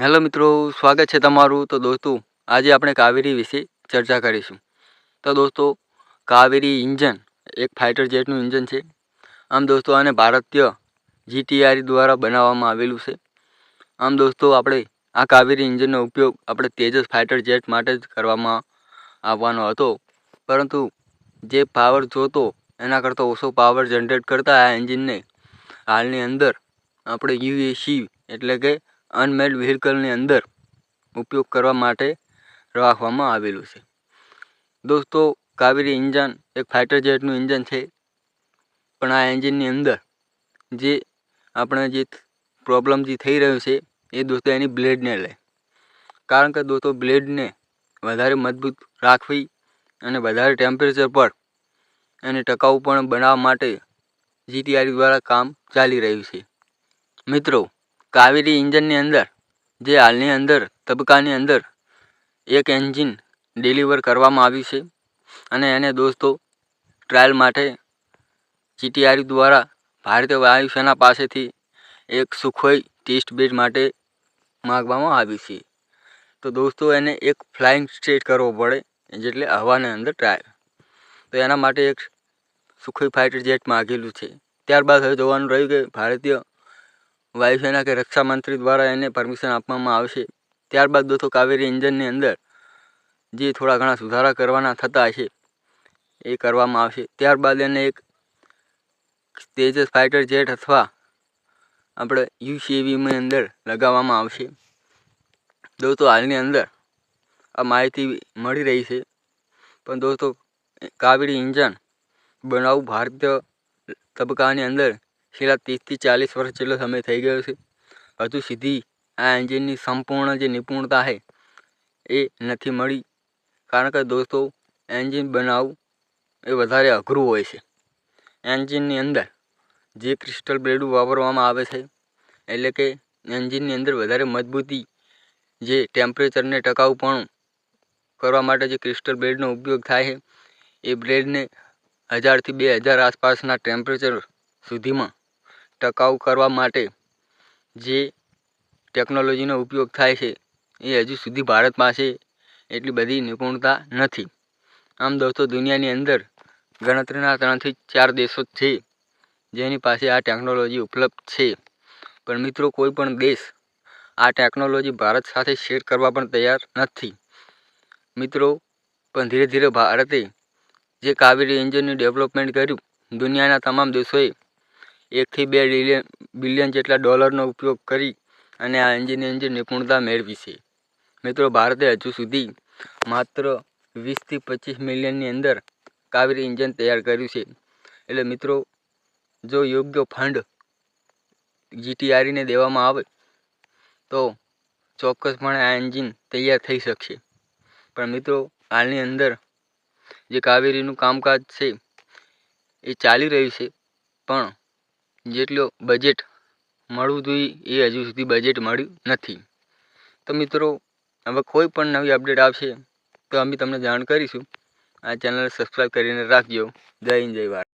Hello મિત્રો, સ્વાગત છે તમારું. તો દોસ્તો, આજે આપણે કાવેરી વિશે ચર્ચા કરીશું. તો દોસ્તો, કાવેરી ઇન્જન એક ફાઇટર જેટનું ઇન્જન છે. આમ દોસ્તો, આને ભારતીય જીટીઆર દ્વારા બનાવવામાં આવેલું છે. આમ દોસ્તો, આપણે આ કાવેરી ઇન્જનનો ઉપયોગ આપણે તેજસ ફાઇટર જેટ માટે જ કરવામાં આવવાનો હતો. પરંતુ જે પાવર જોતો, એના કરતાં ઓછો પાવર જનરેટ કરતા આ એન્જિનને હાલની અંદર આપણે યુએસી એટલે કે અનમેડ વ્હીકલની અંદર ઉપયોગ કરવા માટે રાખવામાં આવેલું છે. દોસ્તો, કાવેરી ઇન્જન એક ફાઇટર જેટનું ઇન્જન છે, પણ આ એન્જિનની અંદર જે આપણે જે પ્રોબ્લેમ જે થઈ રહ્યું છે, એ દોસ્તો એની બ્લેડને લે. કારણ કે દોસ્તો, બ્લેડને વધારે મજબૂત રાખવી અને વધારે ટેમ્પરેચર પર એને ટકાઉ પણ બનાવવા માટે જીટીઆર દ્વારા કામ ચાલી રહ્યું છે. મિત્રો કાવેરી ઇન્જનની અંદર, જે હાલની અંદર, તબક્કાની અંદર એક એન્જિન ડિલિવર કરવામાં આવ્યું છે અને એને દોસ્તો ટ્રાયલ માટે જીટીઆર દ્વારા ભારતીય વાયુસેના પાસેથી એક સુખોઈ ટેસ્ટ બેડ માટે માગવામાં આવ્યું છે. તો દોસ્તો, એને એક ફ્લાઇંગ સ્ટેટ કરવો પડે, જેટલે હવાને અંદર ટ્રાયલ. તો એના માટે એક સુખોઈ ફાઇટર જેટ માગેલું છે. ત્યારબાદ હવે જોવાનું રહ્યું કે ભારતીય વાયુસેના કે રક્ષા મંત્રી દ્વારા એને પરમિશન આપવામાં આવશે. ત્યારબાદ દોસ્તો, કાવેરી ઇન્જનની અંદર જે થોડા ઘણા સુધારા કરવાના થતા હશે, એ કરવામાં આવશે. ત્યારબાદ એને એક તેજસ ફાઇટર જેટ અથવા આપણે યુસીવીની અંદર લગાવવામાં આવશે. દોસ્તો, હાલની અંદર આ માહિતી મળી રહી છે. પણ દોસ્તો, કાવેરી ઇન્જન બનાવવું ભારતીય તબક્કાની અંદર છેલ્લા ત્રીસથી ચાલીસ વર્ષ જેટલો સમય થઈ ગયો છે. હજુ સુધી આ એન્જિનની સંપૂર્ણ જે નિપુણતા છે એ નથી મળી. કારણ કે દોસ્તો, એન્જિન બનાવવું એ વધારે અઘરું હોય છે. એન્જિનની અંદર જે ક્રિસ્ટલ બ્લેડું વાપરવામાં આવે છે, એટલે કે એન્જિનની અંદર વધારે મજબૂતી જે ટેમ્પરેચરને ટકાઉપણું કરવા માટે જે ક્રિસ્ટલ બ્લેડનો ઉપયોગ થાય છે, એ બ્લેડને હજારથી બે હજાર આસપાસના ટેમ્પરેચર સુધીમાં ટકાઉ કરવા માટે જે ટેકનોલોજીનો ઉપયોગ થાય છે, એ હજુ સુધી ભારત પાસે એટલી બધી નિપુણતા નથી. આમ દોસ્તો, દુનિયાની અંદર ગણતરીના ત્રણથી ચાર દેશો છે જેની પાસે આ ટેકનોલોજી ઉપલબ્ધ છે. પણ મિત્રો, કોઈ પણ દેશ આ ટેકનોલોજી ભારત સાથે શેર કરવા પણ તૈયાર નથી. મિત્રો, પણ ધીરે ધીરે ભારતે જે કાવેરી એન્જિનનું ડેવલપમેન્ટ કર્યું, દુનિયાના તમામ દેશોએ એકથી બે બિલિયન બિલિયન જેટલા ડોલરનો ઉપયોગ કરી અને આ એન્જિનની અંદર નિપુણતા મેળવી છે. મિત્રો, ભારતે હજુ સુધી માત્ર વીસથી પચીસ મિલિયનની અંદર કાવેરી ઇન્જિન તૈયાર કર્યું છે. એટલે મિત્રો, જો યોગ્ય ફંડ જીટીઆરીને દેવામાં આવે, તો ચોક્કસપણે આ એન્જિન તૈયાર થઈ શકશે. પણ મિત્રો, હાલની અંદર જે કાવેરીનું કામકાજ છે, એ ચાલી રહ્યું છે. પણ જેટલો બજેટ મળવું જોઈએ એ હજુ સુધી બજેટ મળ્યું નથી. તો મિત્રો, હવે કોઈ પણ નવી અપડેટ આવશે, તો અમે તમને જાણ કરીશું. આ ચેનલ સબસ્ક્રાઈબ કરીને રાખજો. જય હિન્દ, જય ભારત.